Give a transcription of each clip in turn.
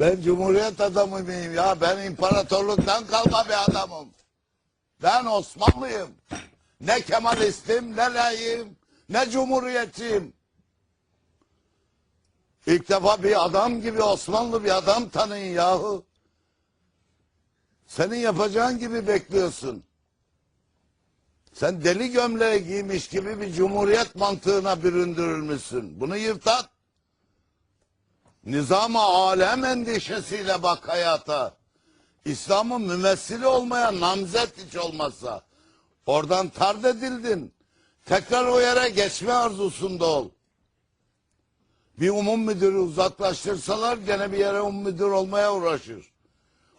Ben cumhuriyet adamı mıyım ya? Ben imparatorluktan kalma bir adamım. Ben Osmanlıyım. Ne Kemalistim, ne layığım, ne cumhuriyetçiyim. İlk defa bir adam gibi Osmanlı bir adam tanıyın yahu. Senin yapacağın gibi bekliyorsun. Sen deli gömleği giymiş gibi bir cumhuriyet mantığına büründürülmüşsün. Bunu yırtat. Nizama alem endişesiyle bak hayata. İslam'ın mümessili olmaya namzet hiç olmazsa. Oradan tard edildin. Tekrar o yere geçme arzusunda ol. Bir umum müdürü uzaklaştırsalar gene bir yere umum müdür olmaya uğraşır.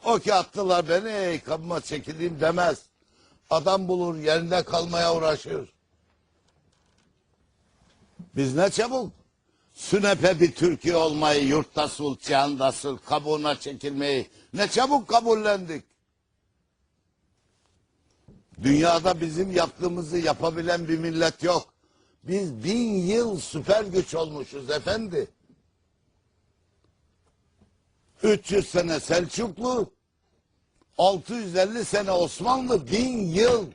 O ki attılar beni ey kabıma çekileyim demez. Adam bulur yerinde kalmaya uğraşır. Biz ne çabuk sünepe bir Türkiye olmayı, yurtta sul, cihanda sul, kabuğuna çekilmeyi ne çabuk kabullendik. Dünyada bizim yaptığımızı yapabilen bir millet yok. Biz bin yıl süper güç olmuşuz efendi. 300 sene Selçuklu, 650 sene Osmanlı, bin yıl.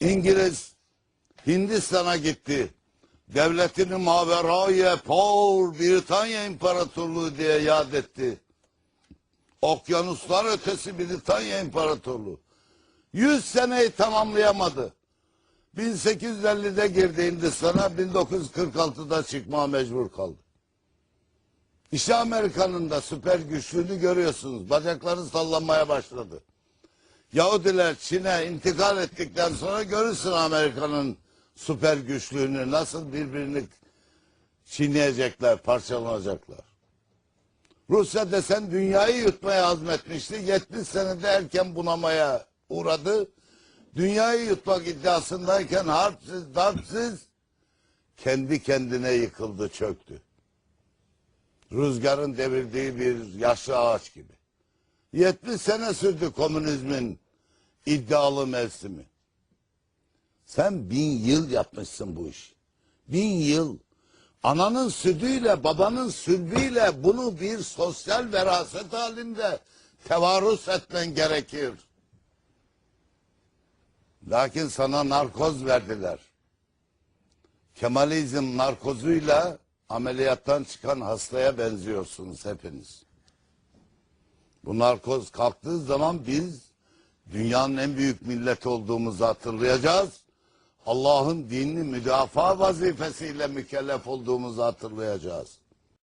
İngiliz Hindistan'a gitti. Devletini Maveraye Paul Britanya İmparatorluğu diye yad etti. Okyanuslar ötesi Britanya İmparatorluğu. 100 seneyi tamamlayamadı. 1850'de girdi Hindistan'a, 1946'da çıkmaya mecbur kaldı. İşte Amerika'nın da süper güçlüğünü görüyorsunuz. Bacakları sallanmaya başladı. Yahudiler Çin'e intikal ettikten sonra görürsün Amerika'nın süper güçlüğünü nasıl birbirini çiğneyecekler, parçalanacaklar. Rusya desen dünyayı yutmaya azmetmişti. 70 senede erken bunamaya uğradı. Dünyayı yutmak iddiasındayken harpsiz, darpsiz kendi kendine yıkıldı, çöktü. Rüzgarın devirdiği bir yaşlı ağaç gibi. 70 sene sürdü komünizmin iddialı mevsimi. Sen bin yıl yapmışsın bu iş. Bin yıl. Ananın sütüyle, babanın sülbüyle bunu bir sosyal veraset halinde tevarüs etmen gerekir. Lakin sana narkoz verdiler. Kemalizm narkozuyla ameliyattan çıkan hastaya benziyorsunuz hepiniz. Bu narkoz kalktığı zaman biz dünyanın en büyük milleti olduğumuzu hatırlayacağız. Allah'ın dinini müdafaa vazifesiyle mükellef olduğumuzu hatırlayacağız.